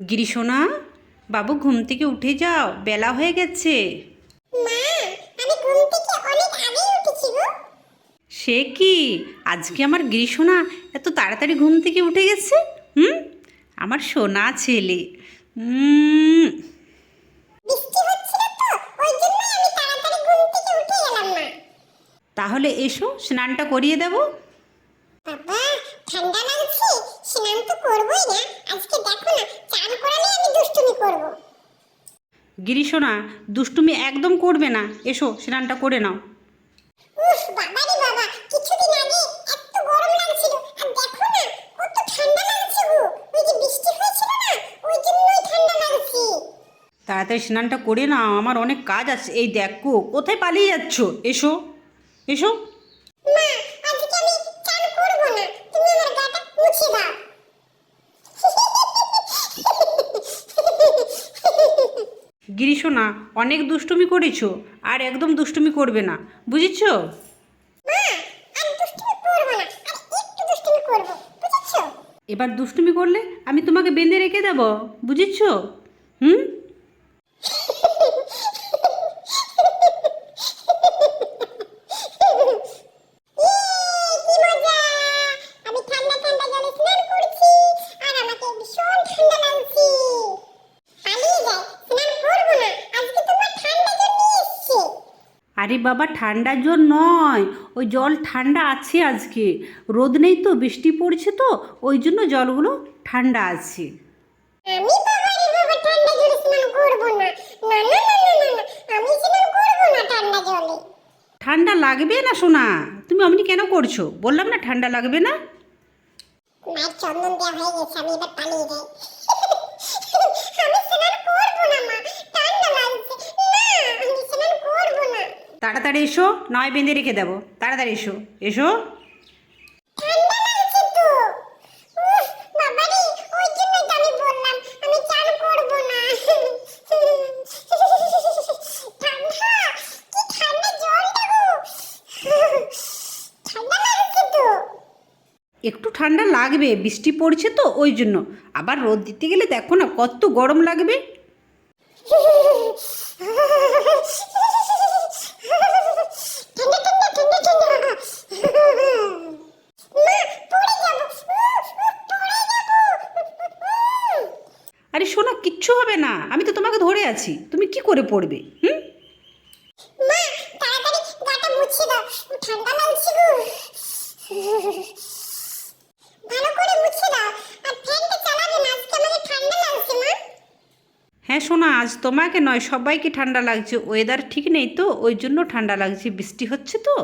গিরিশোনা বাবু ঘুম থেকে উঠে যাও বেলা হয়ে গেছে। মা আমি ঘুম থেকে অনেক আগেই উঠেছি গো। সে কি? আজকে আমার গিরিশোনা এত তাড়াতাড়ি ঘুম থেকে উঠে গেছে? হুম? আমার সোনা ছেলে। তাহলে এসো স্নানটা করিয়ে দেবো। বাবা ঠান্ডা লাগছে স্নান তো করবোই না আজকে দেখো না চান করালে আমি দুষ্টুমি করব গিরিশোনা দুষ্টুমি একদম করবে না। এসো স্নানটা করে নাও। উফ বাবা রে বাবা কিছুদিন আগে এত গরম লাগছিল আর দেখো না কত ঠান্ডা লাগছে গো। ওই যে বৃষ্টি হয়েছিল না ওই জন্যই ঠান্ডা লাগছে। তাড়াতাড়ি স্নানটা করে নাও আমার অনেক কাজ আছে। এই দেখো কোথায় পালিয়ে যাচ্ছ? এসো এসো। মা আজকে আমি চান করব না তুমি আমার গাটা মুছে দাও গিরিশোনা অনেক দুষ্টুমি করেছ আর একদম দুষ্টুমি করবে না না বুঝেছ? এবার দুষ্টুমি করলে আমি তোমাকে বেঁধে রেখে দেব বুঝেছ? হুম ইয়ে, কি মজা আমি ঠান্ডা ঠান্ডা জলে স্নান করছি আর আমাকে ভীষণ ঠান্ডা লাগছে পালিয়ে যাই স্নান করব না আজকে তোমার ঠান্ডা জন্য এসছে আরে বাবা ঠান্ডার জল নয়। ওই জল ঠান্ডা আছে আজকে। রোদ নেই তো বৃষ্টি পড়ছে তো ওই জন্য জলগুলো ঠান্ডা আছে। আমি বাবা ঠান্ডা জলে স্নান করব না। না না না না না না আমি স্নান করব না ঠান্ডা জলে। ঠান্ডা লাগবে না সোনা। তুমি অমনি কেন করছ? বললাম না ঠান্ডা লাগবে না। মায়ের চন্দন দেওয়া হয়ে গেছে আমি এবার পালিয়ে যাই আমি স্নান করব না মা ঠান্ডা লাগছে না আমি স্নান করব না তাড়াতাড়ি এসো, নয় বেঁধে রেখে দেবো। তাড়াতাড়ি এসো এসো। একটু ঠান্ডা লাগবে, বৃষ্টি পড়ছে তো, ওই জন্য। আবার রোদ দিতে গেলে দেখো না, কত গরম লাগবে। আরে সোনা কিচ্ছু হবে না। আমি তো তোমাকে ধরে আছি। তুমি কি করে পড়বে হুম মা তাড়াতাড়ি গাটা মুছে দাও ঠান্ডা লাগছে গো ভালো করে মুছে দাও আর ফ্যানটা চালাবে না আজকে আমাকে ঠান্ডা লাগছে মা হ্যাঁ শোনা, আজ তোমাকে নয়, সবাইকে ঠান্ডা লাগছে। ওয়েদার ঠিক নেই তো, ওই জন্য ঠান্ডা লাগছে। বৃষ্টি হচ্ছে তো?